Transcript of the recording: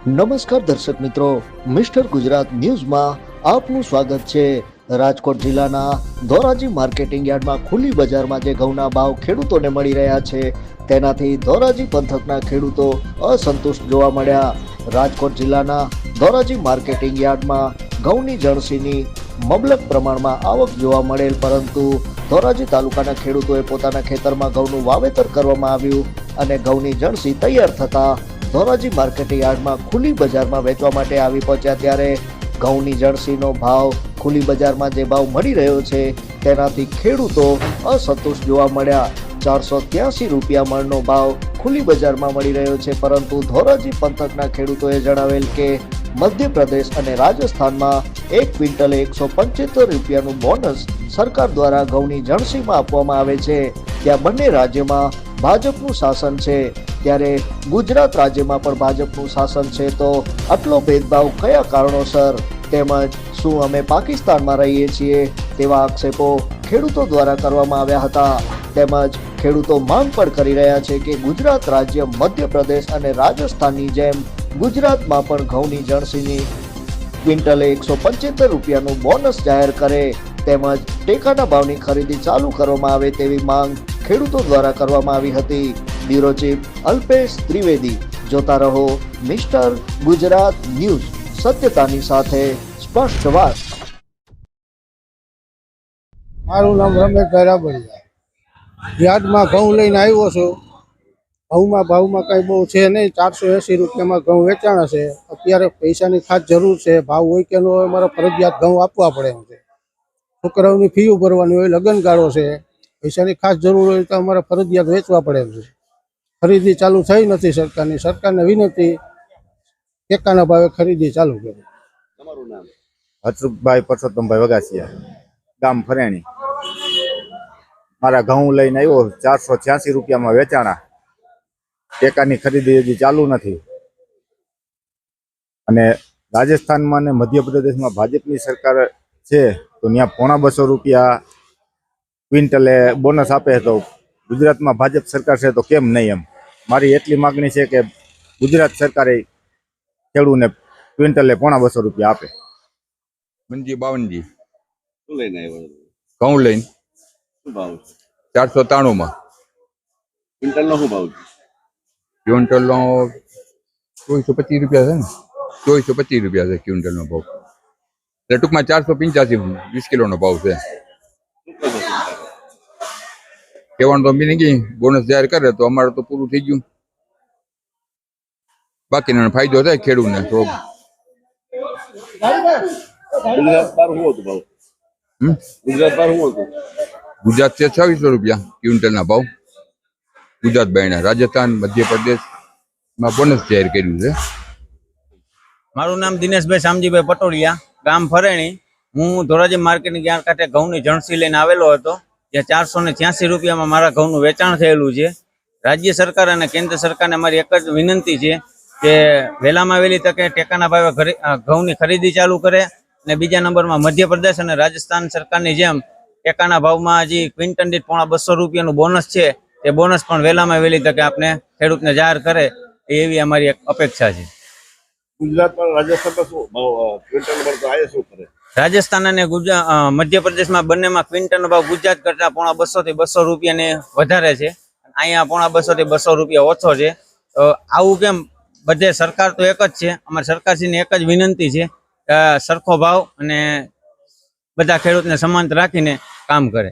નમસ્કાર દર્શક મિત્રો, મિસ્ટર ગુજરાત ન્યૂઝમાં આપનું સ્વાગત છે. રાજકોટ જિલ્લાના ધોરાજી માર્કેટિંગ યાર્ડમાં ખુલ્લી બજારમાં જે ઘઉંના ભાવ ખેડૂતોને મળી રહ્યા છે, તેનાથી ધોરાજી પંથકના ખેડૂતો અસંતુષ્ટ જોવા મળ્યા. રાજકોટ જિલ્લાના ધોરાજી માર્કેટિંગ યાર્ડમાં ઘઉંની જણસીની મબલક પ્રમાણમાં આવક જોવા મળેલ, પરંતુ ધોરાજી તાલુકાના ખેડૂતોએ પોતાના ખેતરમાં ઘઉંનું વાવેતર કરવામાં આવ્યું અને ઘઉંની જણસી તૈયાર થતા ધોરાજી માર્કેટ યાર્ડમાં ખુલ્લી બજારમાં વેચવા માટે આવી પહોંચ્યા ત્યારે ઘઉંની જર્સીનો ભાવ ખુલ્લી બજારમાં જે ભાવ મળી રહ્યો છે તેનાથી ખેડૂતો અસંતુષ્ટ જોવા મળ્યા. ચારસો ત્યાસી રૂપિયા મણનો ભાવ ખુલ્લી બજારમાં મળી રહ્યો છે, પરંતુ ધોરાજી પંથકના ખેડૂતોએ જણાવેલ કે મધ્યપ્રદેશ અને રાજસ્થાનમાં એક ક્વિન્ટલે એકસો પંચોતેર રૂપિયાનું બોનસ સરકાર દ્વારા ઘઉંની જણસીમાં આપવામાં આવે છે. ત્યાં બંને રાજ્યમાં ભાજપનું શાસન છે. ત્યારે ગુજરાત રાજ્યમાં પણ ભાજપનું શાસન છે તો આટલો ભેદભાવ કયા કારણોસર? તેમજ શું અમે પાકિસ્તાનમાં રહીએ છીએ? તેવા આક્ષેપો ખેડૂતો દ્વારા કરવામાં આવ્યા હતા. તેમજ ખેડૂતો માંગ પણ કરી રહ્યા છે કે ગુજરાત રાજ્ય મધ્યપ્રદેશ અને રાજસ્થાનની જેમ ગુજરાતમાં પણ ઘઉંની જણસીની ક્વિન્ટલે એકસો પંચોતેર રૂપિયાનું બોનસ જાહેર કરે. તેમજ ટેકાના ભાવની ખરીદી ચાલુ કરવામાં આવે તેવી માંગ ખેડૂતો દ્વારા કરવામાં આવી હતી. બ્યુરો ચીફ અલ્પેશ ત્રિવેદી, જોતા રહો મિસ્ટર ગુજરાત ન્યૂઝ, સત્યતાની સાથે સ્પષ્ટ વાત. મારું નામ રમેશ રાબડિયા વ્યાજમાં ઘઉં લઈને આવ્યો છું. ઘઉંમાં ભાવમાં કાંઈ બહુ છે નહીં. ચારસો એંસી રૂપિયામાં ઘઉં વેચાણ છે અત્યારે પૈસાની ખાસ જરૂર છે. ભાવ હોય કે ન હોય, મારે ફરજિયાત ઘઉં આપવા પડે એમ છે. છોકરાઓની ફીઓ ભરવાની હોય, લગ્નગાળો છે. પૈસાની ખાસ જરૂર હોય તો અમારે ફરજિયાત વેચવા પડે એમ છે. ખરીદી ચાલુ થઈ નથી સરકારની. સરકારને વિનંતી, ટેકાના ભાવે ખરીદી ચાલુ કરે. હસરુખભાઈ પરસોત્તમભાઈ વગાસિયા, ગામ ફરેણી. મારા ઘઉં લઈને આવ્યો, ચારસો છ્યાસી રૂપિયામાં વેચાણા. ટેકાની ખરીદી હજી ચાલુ નથી. અને રાજસ્થાનમાં અને મધ્યપ્રદેશમાં ભાજપની સરકાર છે, તો ત્યાં પોણા બસો રૂપિયા ક્વિન્ટલે બોનસ આપે તો ગુજરાતમાં ભાજપ સરકાર છે તો કેમ નહીં એમ? મારી એટલી માગણી છે કે ગુજરાત સરકારે ખેડૂને ક્વિન્ટલે પોણા બસો રૂપિયા આપે. મનજી બાવનજી. શું લઈને આવ્યો? ઘઉં લઈને. શું ભાવ ચારસો ત્રાણુંમાં. ક્વિન્ટલનો શું ભાવ છે? ક્વિન્ટલ નો ચોવીસો પચીસ રૂપિયા છે ને? ચોવીસો પચીસ રૂપિયા છે ક્વિન્ટલ નો ભાવ. એટલે ટૂંકમાં ચારસો પંચ્યાસી વીસ કિલોનો ભાવ છે. કહેવાનું તો મિનિંગ બોનસ જાહેર કરે તો અમારે તો પૂરું થઈ ગયું. બાકીનો ફાયદો થાય ખેડૂતને તો. ગુજરાત બાર શું હતું ભાવ? ગુજરાત બાર શું હતું? ગુજરાત છે છવ્વીસો રૂપિયા ક્વિન્ટલના ભાવ. ગુજરાત બાયના રાજસ્થાન મધ્યપ્રદેશમાં બોનસ જાહેર કર્યું છે. મારું નામ દિનેશભાઈ શામજીભાઈ પટોડિયા ગામ ફરેણી. હું ધોરાજી માર્કેટની યાર્ડ કાંઠે ઘઉંની જણસી લઈને આવેલો હતો. જ્યાં ચારસો ને છ્યાસી રૂપિયામાં મારા ઘઉંનું વેચાણ થયેલું છે. રાજ્ય સરકાર અને કેન્દ્ર સરકારને મારી એક જ વિનંતી છે કે વહેલામાં વહેલી તકે ટેકાના ભાવે ઘઉંની ખરીદી ચાલુ કરે અને બીજા નંબરમાં મધ્યપ્રદેશ અને રાજસ્થાન સરકારની જેમ ટેકાના ભાવમાં હજી ક્વિન્ટન દીઠ પોણા બસો રૂપિયાનું બોનસ છે. એ બોનસ પણ વહેલામાં વહેલી તકે આપને ખેડૂતને જાહેર કરે એવી અમારી એક અપેક્ષા છે. ગુજરાતમાં રાજસ્થાનમાં શું ક્વિન્ટલ પર આયે શું કરે? રાજસ્થાન અને ગુજરાત મધ્યપ્રદેશમાં બંનેમાં ક્વિન્ટલનો ભાવ ગુજરાત કરતા પોણા બસો થી બસો રૂપિયાને વધારે છે. અહીંયા પોણા બસો થી બસો રૂપિયા ઓછો છે. તો આવું કેમ? બધે સરકાર તો એક જ છે. અમારી સરકારશ્રીની એક જ વિનંતી છે સરખો ભાવ અને બધા ખેડૂતને સમાંત રાખીને કામ કરે.